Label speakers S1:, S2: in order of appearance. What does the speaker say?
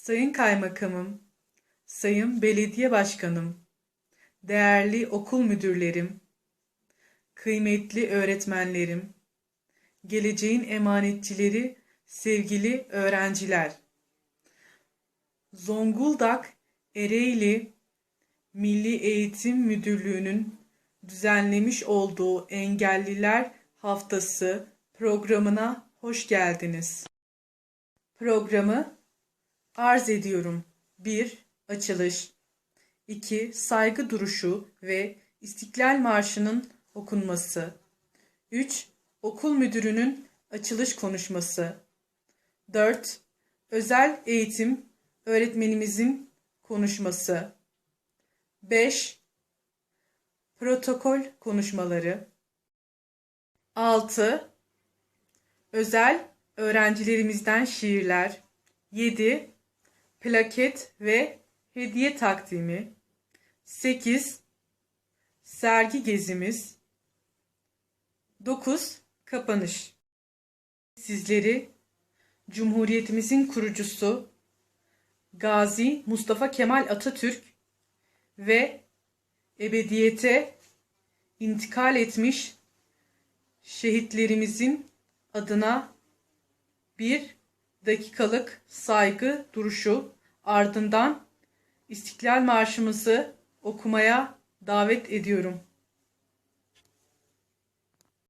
S1: Sayın Kaymakamım, Sayın Belediye Başkanım, değerli okul müdürlerim, kıymetli öğretmenlerim, geleceğin emanetçileri, sevgili öğrenciler. Zonguldak Ereğli Milli Eğitim Müdürlüğü'nün düzenlemiş olduğu Engelliler Haftası programına hoş geldiniz. Programı arz ediyorum. 1. Açılış 2. Saygı duruşu ve İstiklal Marşı'nın okunması 3. Okul müdürünün açılış konuşması 4. Özel eğitim öğretmenimizin konuşması 5. Protokol konuşmaları 6. Özel öğrencilerimizden şiirler 7. Plaket ve hediye takdimi 8. Sergi gezimiz 9. Kapanış Sizleri Cumhuriyetimizin kurucusu Gazi Mustafa Kemal Atatürk ve ebediyete intikal etmiş şehitlerimizin adına bir dakikalık saygı duruşu ardından İstiklal Marşımızı okumaya davet ediyorum.